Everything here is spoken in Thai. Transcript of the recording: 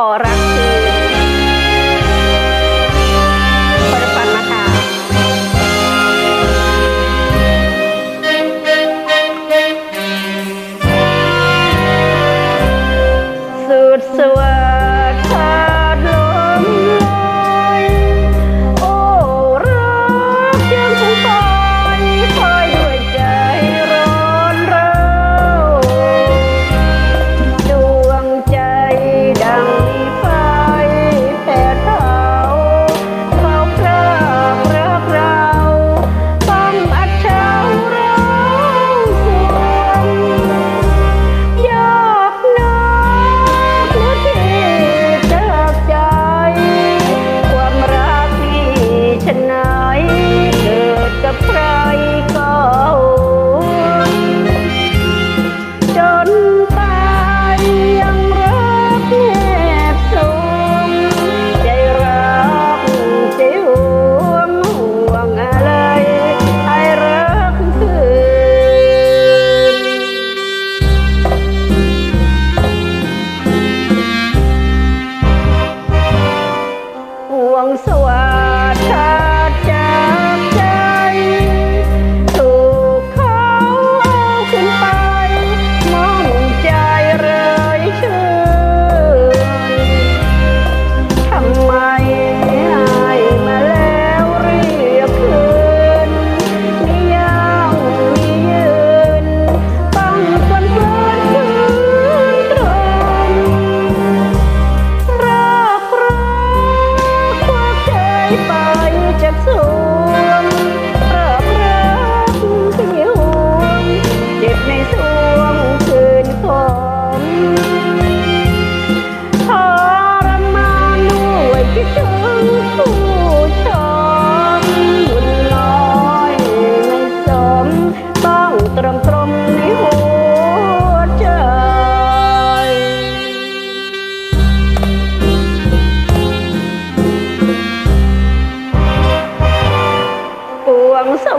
อรักคือ ไปจากสวงปราบรักที่ห่วงเจ็บในสวงคืนก่อนทรมานด้วยคิดถึง usa